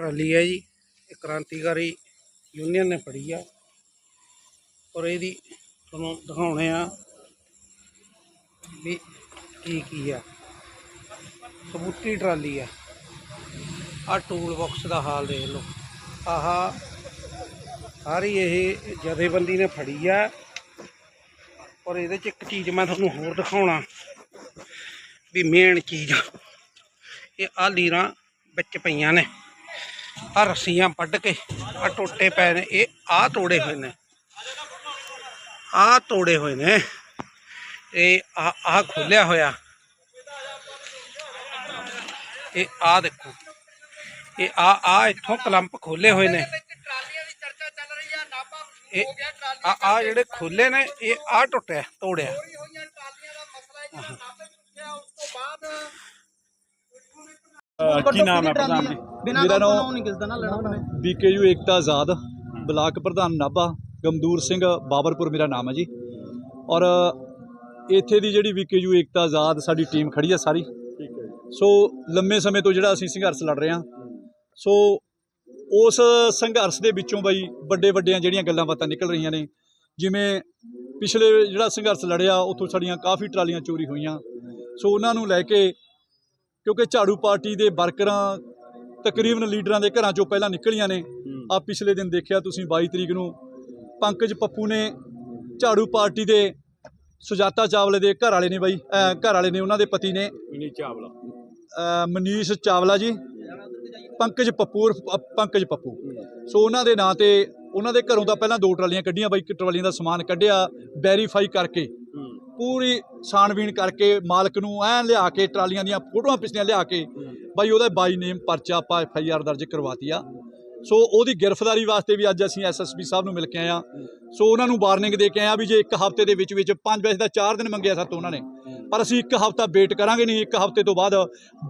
Trolley ਹੈ ਜੀ, ਇਹ ਕ੍ਰਾਂਤੀਕਾਰੀ ਯੂਨੀਅਨ ਨੇ ਫੜੀ ਆ। ਔਰ ਇਹਦੀ ਤੁਹਾਨੂੰ ਦਿਖਾਉਣੇ ਆ ਵੀ ਕੀ ਕੀ ਆ। ਸਬੂਤੀ ਟਰਾਲੀ ਆ। ਆ ਟੂਲ ਬਾਕਸ ਦਾ ਹਾਲ ਦੇਖ ਲਓ। ਆਹ ਸਾਰੀ ਇਹ ਜਥੇਬੰਦੀ ਨੇ ਫੜੀ ਆ। ਔਰ ਇਹਦੇ ਚ ਇੱਕ ਚੀਜ਼ ਮੈਂ ਤੁਹਾਨੂੰ ਹੋਰ ਦਿਖਾਉਣਾ ਵੀ ਮੇਨ ਚੀਜ਼ ਇਹ ਆ ਲੀਰਾਂ ਵਿੱਚ ਪਈਆਂ ਨੇ। ਆ ਰੱਸੀਆਂ ਵੱਢ ਕੇ ਆ ਟੋਟੇ ਪਏ ਨੇ ਇਹ ਆ ਤੋੜੇ ਹੋਏ ਨੇ। ਆ ਤੋੜੇ ਹੋਏ ਨੇ। ਇਹ ਆ ਆ ਖੋਲਿਆ ਹੋਇਆ। ਇਹ ਆ ਦੇਖੋ। ਇਹ ਆ ਆ ਇੱਥੋਂ ਕਲੰਪ ਖੋਲੇ ਹੋਏ ਨੇ। ਇਹ ਆ ਆ ਜਿਹੜੇ ਖੋਲੇ ਨੇ ਇਹ ਆ ਟੁੱਟਿਆ ਤੋੜਿਆ। ਕੀ ਨਾਮ ਹੈ ਪ੍ਰਧਾਨ ਜੀ? ਬਿਨਾਂ ਮੇਰਾ ਨਾਮ ਨਹੀਂ ਕਿਸ ਦਾ ਨਾ ਲੈਣਾ ਉਹਨੇ ਬੀਕੇਯੂ ਏਕਤਾ ਆਜ਼ਾਦ ਬਲਾਕ ਪ੍ਰਧਾਨ ਨਾਭਾ ਗਮਦੂਰ ਸਿੰਘ ਬਾਬਰਪੁਰ ਮੇਰਾ ਨਾਮ ਹੈ ਜੀ। ਔਰ ਇੱਥੇ ਦੀ ਜਿਹੜੀ ਬੀਕੇਯੂ ਏਕਤਾ ਆਜ਼ਾਦ ਸਾਡੀ ਟੀਮ ਖੜੀ ਹੈ ਸਾਰੀ। ਠੀਕ ਹੈ ਸੋ ਲੰਮੇ ਸਮੇਂ ਤੋਂ ਜਿਹੜਾ ਅਸੀਂ ਸੰਘਰਸ਼ ਲੜ ਰਹੇ ਹਾਂ। ਸੋ ਉਸ ਸੰਘਰਸ਼ ਦੇ ਵਿੱਚੋਂ ਬਈ ਵੱਡੇ ਵੱਡੀਆਂ ਜਿਹੜੀਆਂ ਗੱਲਾਂ ਬਾਤਾਂ ਨਿਕਲ ਰਹੀਆਂ ਨੇ ਜਿਵੇਂ ਪਿਛਲੇ ਜਿਹੜਾ ਸੰਘਰਸ਼ ਲੜਿਆ ਉੱਥੋਂ ਸਾਡੀਆਂ ਕਾਫੀ ਟਰਾਲੀਆਂ ਚੋਰੀ ਹੋਈਆਂ। ਸੋ ਉਹਨਾਂ ਨੂੰ ਲੈ ਕੇ ਕਿਉਂਕਿ ਝਾੜੂ ਪਾਰਟੀ ਦੇ ਵਰਕਰਾਂ ਤਕਰੀਬਨ ਲੀਡਰਾਂ ਦੇ ਘਰਾਂ ਚੋਂ ਪਹਿਲਾਂ ਨਿਕਲੀਆਂ ਨੇ। ਆ ਪਿਛਲੇ ਦਿਨ ਦੇਖਿਆ ਤੁਸੀਂ 22 ਤਰੀਕ ਨੂੰ ਪੰਕਜ ਪੱਪੂ ਨੇ ਝਾੜੂ ਪਾਰਟੀ ਦੇ ਸੁਜਾਤਾ ਚਾਵਲੇ ਦੇ ਘਰ ਵਾਲੇ ਨੇ ਬਾਈ ਘਰ ਵਾਲੇ ਨੇ ਉਹਨਾਂ ਦੇ ਪਤੀ ਨੇ। ਮਿਨੀ ਚਾਵਲਾ। ਮਨੀਸ਼ ਚਾਵਲਾ ਜੀ ਪੰਕਜ ਪੱਪੂ ਪੰਕਜ ਪੱਪੂ। ਸੋ ਉਹਨਾਂ ਦੇ ਨਾਂ ਤੇ ਉਹਨਾਂ ਦੇ ਘਰੋਂ ਤਾਂ ਪਹਿਲਾਂ ਦੋ ਟਰਾਲੀਆਂ ਕੱਢੀਆਂ ਬਾਈ ਟਰਾਲੀਆਂ ਦਾ ਸਮਾਨ ਕੱਢਿਆ ਵੈਰੀਫਾਈ ਕਰਕੇ ਪੂਰੀ ਛਾਣਬੀਣ ਕਰਕੇ ਮਾਲਕ ਨੂੰ ਐਂ ਲਿਆ ਕੇ ਟਰਾਲੀਆਂ ਦੀਆਂ ਫੋਟੋਆਂ ਪਿਛਲੀਆਂ ਲਿਆ ਕੇ ਬਾਈ ਉਹਦਾ ਬਾਈ ਨੇਮ ਪਰਚਾ ਆਪਾਂ ਐਫ ਆਈ ਆਰ ਦਰਜ ਕਰਵਾਤੀ ਆ। ਸੋ ਉਹਦੀ ਗ੍ਰਿਫਤਾਰੀ ਵਾਸਤੇ ਵੀ ਅੱਜ ਅਸੀਂ ਐਸਐਸਪੀ ਸਾਹਿਬ ਨੂੰ ਮਿਲ ਕੇ ਆਏ ਆ। ਸੋ ਉਹਨਾਂ ਨੂੰ ਵਾਰਨਿੰਗ ਦੇ ਕੇ ਆਏ ਆ ਵੀ ਜੇ ਇੱਕ ਹਫ਼ਤੇ ਦੇ ਵਿੱਚ ਵਿੱਚ ਪੰਜ ਵਜੇ ਦਾ 4 ਦਿਨ ਮੰਗਿਆ ਸਾਤੋਂ ਉਹਨਾਂ ਨੇ। ਪਰ ਅਸੀਂ ਇੱਕ ਹਫ਼ਤਾ ਵੇਟ ਕਰਾਂਗੇ ਨਹੀਂ, ਇੱਕ ਹਫ਼ਤੇ ਤੋਂ ਬਾਅਦ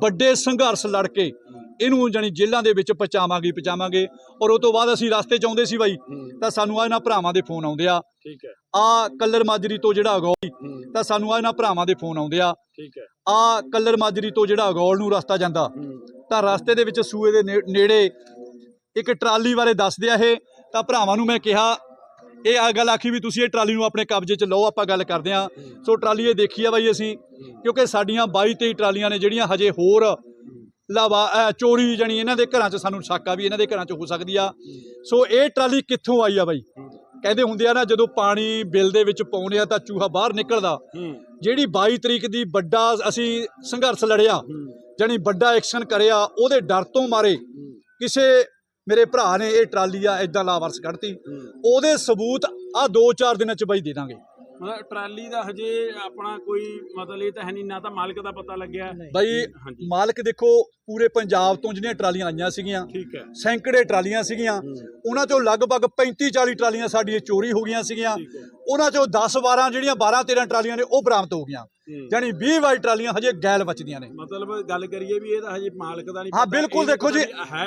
ਵੱਡੇ ਸੰਘਰਸ਼ ਲੜ ਕੇ ਇਹਨੂੰ ਜਾਨੀ ਜੇਲ੍ਹਾਂ ਦੇ ਵਿੱਚ ਪਹੁੰਚਾਵਾਂਗੇ ਪਹੁੰਚਾਵਾਂਗੇ। ਔਰ ਉਹ ਤੋਂ ਬਾਅਦ ਅਸੀਂ ਰਸਤੇ ਚ ਆਉਂਦੇ ਸੀ ਬਾਈ, ਤਾਂ ਸਾਨੂੰ ਆ ਇਹਨਾਂ ਭਰਾਵਾਂ ਦੇ ਫੋਨ ਆਉਂਦੇ ਆ। ਠੀਕ ਹੈ। ਆ ਕੱਲਰ ਮਾਜਰੀ ਤੋਂ ਜਿਹੜਾ ਅਗੌਲ ਤਾਂ ਸਾਨੂੰ ਆ ਇਹਨਾਂ ਭਰਾਵਾਂ ਦੇ ਫੋਨ ਆਉਂਦੇ ਆ। ਠੀਕ ਹੈ। ਆ ਕੱਲਰ ਮਾਜਰੀ ਤੋਂ ਜਿਹੜਾ ਅਗੌਲ ਨੂੰ ਰਸਤਾ ਜਾਂਦਾ ਤਾਂ ਰਸਤੇ ਦੇ ਵਿੱਚ ਸੂਏ ਦੇ ਨੇੜੇ ਇੱਕ ਟਰਾਲੀ ਬਾਰੇ ਦੱਸਦੇ ਆ ਇਹ ਤਾਂ ਭਰਾਵਾਂ ਨੂੰ ਮੈਂ ਕਿਹਾ ਇਹ ਆ ਗੱਲ ਆਖੀ ਵੀ ਤੁਸੀਂ ਇਹ ਟਰਾਲੀ ਨੂੰ ਆਪਣੇ ਕਬਜ਼ੇ 'ਚ ਲਓ ਆਪਾਂ ਗੱਲ ਕਰਦੇ ਆ। ਸੋ ਟਰਾਲੀ ਇਹ ਦੇਖੀ ਆ ਬਾਈ ਅਸੀਂ ਕਿਉਂਕਿ ਸਾਡੀਆਂ 22 23 ਟਰਾਲੀਆਂ ਨੇ ਜਿਹੜੀਆਂ ਹਜੇ ਹੋਰ ਲਾਵਾ ਚੋਰੀ ਜਾਣੀ ਇਹਨਾਂ ਦੇ ਘਰਾਂ 'ਚ ਸਾਨੂੰ ਸ਼ੱਕ ਆ ਵੀ ਇਹਨਾਂ ਦੇ ਘਰਾਂ 'ਚ ਹੋ ਸਕਦੀ ਆ। ਸੋ ਇਹ ਟਰਾਲੀ ਕਿੱਥੋਂ ਆਈ ਆ ਬਾਈ? ਕਹਿੰਦੇ ਹੁੰਦੇ ਆ ਨਾ ਜਦੋਂ ਪਾਣੀ ਬਿੱਲ ਦੇ ਵਿੱਚ ਪਾਉਂਦੇ ਆ ਤਾਂ ਚੂਹਾ ਬਾਹਰ ਨਿਕਲਦਾ। ਜਿਹੜੀ 22 ਤਰੀਕ ਦੀ ਵੱਡਾ ਅਸੀਂ ਸੰਘਰਸ਼ ਲੜਿਆ ਜਾਣੀ ਵੱਡਾ ਐਕਸ਼ਨ ਕਰਿਆ ਉਹਦੇ ਡਰ ਤੋਂ ਮਾਰੇ ਕਿਸੇ ਮੇਰੇ ਭਰਾ ਨੇ ਇਹ ਟਰਾਲੀ ਆ ਇਦਾਂ ਲਾਵਰਸ ਕੱਢਤੀ। ਉਹਦੇ ਸਬੂਤ ਆ 2-4 ਦਿਨਾਂ ਚ ਬਈ ਦੇ ਦਾਂਗੇ। ਮਤਲਬ ਟਰਾਲੀ ਦਾ ਹਜੇ ਆਪਣਾ ਕੋਈ ਮਤਲਬ ਇਹ ਤਾਂ ਹੈ ਨਹੀਂ ਨਾ ਤਾਂ ਮਾਲਕ ਦਾ ਪਤਾ ਲੱਗਿਆ। ਬਈ ਹਾਂਜੀ। ਮਾਲਕ ਦੇਖੋ ਪੂਰੇ ਪੰਜਾਬ ਤੋਂ ਜਿਹੜੀਆਂ ਟਰਾਲੀਆਂ ਆਈਆਂ ਸੀਗੀਆਂ ਠੀਕ ਹੈ। ਸੈਂਕੜੇ ਟਰਾਲੀਆਂ ਸੀਗੀਆਂ ਉਹਨਾਂ ਚੋਂ ਲਗਭਗ 35-40 ਟਰਾਲੀਆਂ ਸਾਡੀਆਂ ਚੋਰੀ ਹੋ ਗਈਆਂ ਸੀਗੀਆਂ। ਠੀਕ ਹੈ। ਉਹਨਾਂ ਚੋਂ 10-12 ਜਿਹੜੀਆਂ 12-13 ਟਰਾਲੀਆਂ ਨੇ ਉਹ ਬਰਾਮਦ ਹੋ ਗਈਆਂ। ਯਾਨੀ 20 ਵਾਈ ਟਰਾਲੀਆਂ ਹਜੇ ਗੈਲ ਬਚਦੀਆਂ ਨੇ। ਮਤਲਬ ਗੱਲ ਕਰੀਏ ਵੀ ਇਹ ਤਾਂ ਹਜੇ ਮਾਲਕ ਦਾ ਨਹੀਂ ਹਾਂ, ਬਿਲਕੁਲ ਦੇਖੋ ਜੀ। ਹੈ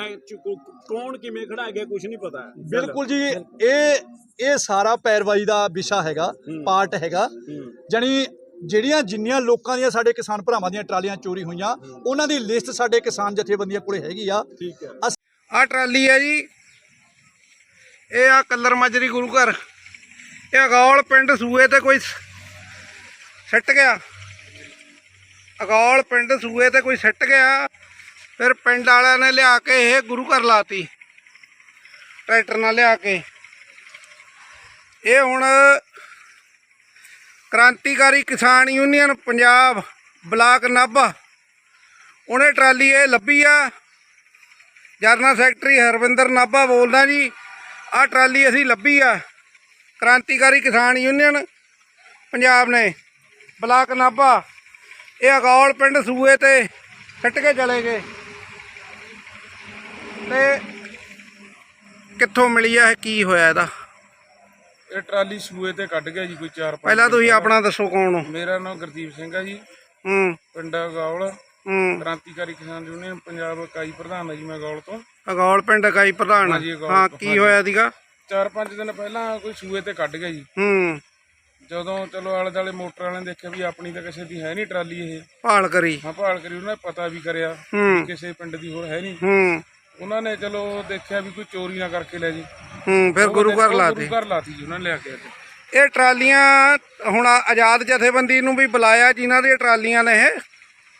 ਕੌਣ ਕਿਵੇਂ ਖੜਾ ਗਿਆ ਕੁਝ ਨਹੀਂ ਪਤਾ। ਬਿਲਕੁਲ ਜੀ ਇਹ ਇਹ ਸਾਰਾ ਪੈਰਵਾਈ ਦਾ ਵਿਸ਼ਾ ਹੈਗਾ ਪਾਰਟ ਹੈਗਾ। ਜਾਣੀ ਜਿਹੜੀਆਂ ਜਿੰਨੀਆਂ ਲੋਕਾਂ ਦੀਆਂ ਸਾਡੇ ਕਿਸਾਨ ਭਰਾਵਾਂ ਦੀਆਂ ਟਰਾਲੀਆਂ ਚੋਰੀ ਹੋਈਆਂ ਉਹਨਾਂ ਦੀ ਲਿਸਟ ਸਾਡੇ ਕਿਸਾਨ ਜਥੇਬੰਦੀਆਂ ਕੋਲੇ ਹੈਗੀ ਆ। ਠੀਕ ਹੈ। ਆ ਟਰਾਲੀ ਹੈ ਜੀ। ਇਹ ਆ ਕੱਲਰ ਮਾਜਰੀ ਗੁਰੂ ਘਰ। ਇਹ ਅਗੌਲ ਪਿੰਡ ਸੂਏ ਤੇ ਕੋਈ ਸਿੱਟ ਗਿਆ। ਅਗੌਲ ਪਿੰਡ ਸੂਏ ਤੇ ਕੋਈ ਸਿੱਟ ਗਿਆ। ਫਿਰ ਪਿੰਡ ਵਾਲਿਆਂ ਨੇ ਲਿਆ ਕੇ ਇਹ ਗੁਰੂ ਘਰ ਲਾਤੀ। ਟਰੈਕਟਰ ਨਾਲ ਲਿਆ ਕੇ। ਇਹ ਹੁਣ ਕ੍ਰਾਂਤੀਕਾਰੀ ਕਿਸਾਨ ਯੂਨੀਅਨ ਪੰਜਾਬ ਬਲਾਕ ਨਾਭਾ। ਉਹਨੇ ਟਰਾਲੀ ਇਹ ਲੱਭੀ ਆ। ਜਰਨਲ ਸੈਕਟਰੀ ਹਰਵਿੰਦਰ ਨਾਭਾ ਬੋਲਦਾ ਜੀ, ਆਹ ਟਰਾਲੀ ਅਸੀਂ ਲੱਭੀ ਆ। ਕ੍ਰਾਂਤੀਕਾਰੀ ਕਿਸਾਨ ਯੂਨੀਅਨ ਪੰਜਾਬ ਨੇ ਬਲਾਕ ਨਾਭਾ ਇਹ ਅਗੌਲ ਪਿੰਡ ਸੂਏ ਤੇ ਸਿੱਟ ਕੇ ਚਲੇ ਗਏ। ਤੇ ਕਿੱਥੋਂ ਮਿਲੀ ਆ ਇਹ ਕੀ ਹੋਇਆ ਇਹਦਾ? ਇਹ ਟਰਾਲੀ ਸੂਏ ਤੇ ਕੱਢ ਗਿਆ ਜੀ ਕੋਈ 4 5 ਪਹਿਲਾਂ ਤੁਸੀਂ ਆਪਣਾ ਦੱਸੋ ਕੌਣ ਹੋ? ਮੇਰਾ ਨਾਮ ਗੁਰਦੀਪ ਸਿੰਘ ਹੈ ਜੀ। ਹੂੰ। ਪਿੰਡਾ ਗੌਲ ਹੂੰ। ਕ੍ਰਾਂਤੀਕਾਰੀ ਕਿਸਾਨ ਯੂਨੀਅਨ ਪੰਜਾਬ ਇਕਾਈ ਪ੍ਰਧਾਨ ਹੈ ਜੀ ਮੈਂ ਗੌਲ ਤੋਂ। ਅਗੌਲ ਪਿੰਡ ਇਕਾਈ ਪ੍ਰਧਾਨ ਹਾਂਜੀ, ਅਗੌਲ ਹਾਂ ਤੋਂ, ਕੀ ਹਾਂਜੀ। ਹੋਇਆ ਸੀਗਾ? 4-5 ਦਿਨ ਪਹਿਲਾਂ ਕੋਈ ਸੂਏ ਤੇ ਕੱਢ ਗਿਆ ਜੀ। ਹੂੰ। ਜਦੋਂ ਚਲੋ ਆਲੇ ਦਾਲੇ ਮੋਟਰ ਵਾਲਿਆਂ ਨੇ ਦੇਖਿਆ ਵੀ ਆਪਣੀ ਤਾਂ ਕਿਸੇ ਦੀ ਹੈ ਨਹੀਂ ਟਰਾਲੀ ਇਹ। ਭਾਲ ਕਰੀ। ਹਾਂ ਭਾਲ ਕਰੀ ਉਹਨਾਂ ਨੇ ਪਤਾ ਵੀ ਕਰਿਆ ਹੂੰ। ਕਿਸੇ ਪਿੰਡ ਦੀ ਹੋਰ ਹੈ ਨਹੀਂ। ਹੂੰ। ਉਹਨਾਂ ਨੇ ਚਲੋ ਦੇਖਿਆ ਵੀ ਕੋਈ ਚੋਰੀ ਨਾ ਕਰਕੇ ਲੈ ਜੀ। ਹੂੰ ਫਿਰ ਗੁਰੂ ਘਰ ਲਾਤੇ। ਗੁਰੂ ਘਰ ਲਾਤੀ ਜੀ ਉਹਨਾਂ ਨੇ ਲਿਆ ਕੇ ਅੱਜ। ਇਹ ਟਰਾਲੀਆਂ ਹੁਣ ਆਜ਼ਾਦ ਜਥੇਬੰਦੀ ਨੂੰ ਵੀ ਬੁਲਾਇਆ ਜਿਨ੍ਹਾਂ ਦੀਆਂ ਟਰਾਲੀਆਂ ਨੇ ਇਹ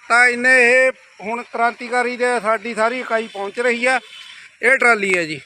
ਤਾਂ ਇਹਨੇ ਇਹ ਹੁਣ ਕ੍ਰਾਂਤੀਕਾਰੀ ਦੇ ਸਾਡੀ ਸਾਰੀ ਇਕਾਈ ਪਹੁੰਚ ਰਹੀ ਆ। ਇਹ ਟਰਾਲੀ ਹੈ ਜੀ।